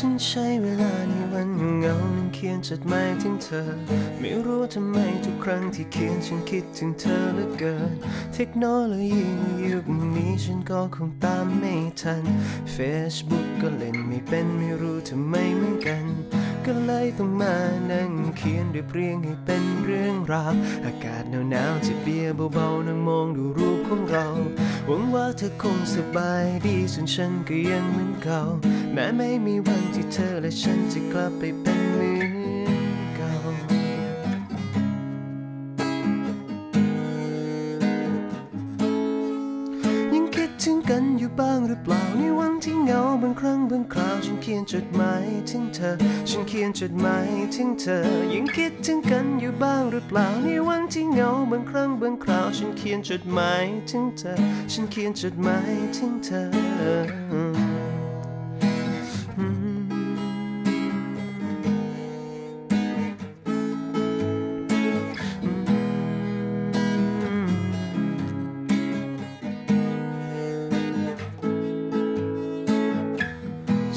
ฉันใช้เวลาในวันเงาๆนั้นเขียนจดหมายถึงเธอ ไม่รู้ทำไมทุกครั้งที่เขียนฉันคิดถึงเธอเหลือเกิน เทคโนโลยียุคนี้ฉันก็คงตามไม่ทัน Facebook ก็เล่นไม่เป็นไม่รู้ทำไมเหมือนกัน ก็เลยต้องมานั่งเขียนเรียบเรียงให้เป็นเรื่องราว อากาศหนาวๆจะเบียร์เบาๆนั่งมองดูรูปของเรา หวังว่าเธอคงสบายดีส่วนฉันก็ยังเหมือนเก่า แม้ไม่มีวันที่เธอและฉันจะกลับไปเป็นเหมือนเก่า กันอยู่บ้างหรือเปล่าในวันที่เหงาบางครั้งบางคราวฉันเขียนจดหมายถึงเธอ ฉันเขียนจดหมายถึงเธอ ยังคิดถึงกันอยู่บ้างหรือเปล่าในวันที่เหงาบางครั้งบางคราวฉันเขียนจดหมายถึงเธอ ฉันเขียนจดหมายถึงเธอ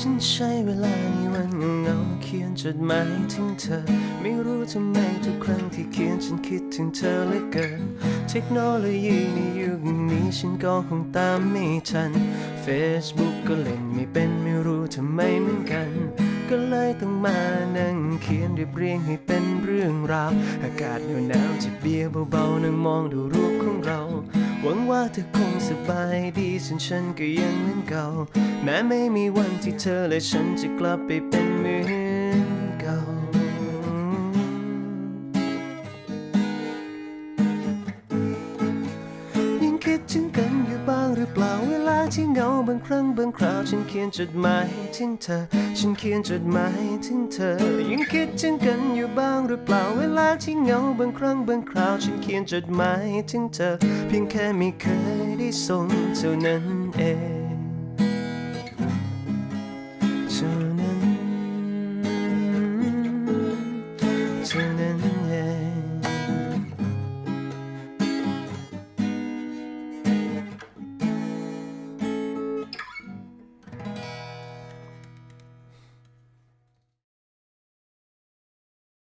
ฉันใช้เวลาในวันเงาเขียนจดหมายถึงเธอ ไม่รู้ทำไมทุกครั้งที่เขียนฉันคิดถึงเธอเหลือเกิน เทคโนโลยีในยุคนี้ฉันก็คงตามไม่ทัน Facebook ก็เล่นไม่เป็นไม่รู้ทำไมเหมือนกัน ก็เลยต้องมานั่งเขียนเรียบเรียงให้เป็นเรื่องราว อากาศหนาวๆจะเบียร์เบาๆนั่งมองดูรูปของเรา หวังว่าเธอคงสบายดีส่วนฉันก็ยังเหมือนเก่า แม้ไม่มีวันที่เธอและฉันจะกลับไปเป็นเหมือนเก่า ยังคิดถึงกันอยู่บ้างหรือเปล่าเว ที่เหงาบางครั้งบางคราวฉันเขียนจดหมายถึงเธอ ฉันเขียนจดหมายถึงเธอ ยังคิดถึงกันอยู่บ้างหรือเปล่าเวลาที่เหงาบางครั้งบางคราวฉันเขียนจดหมายถึงเธอ เพียงแค่ไม่เคยได้ส่งเท่านั้นเองเท่า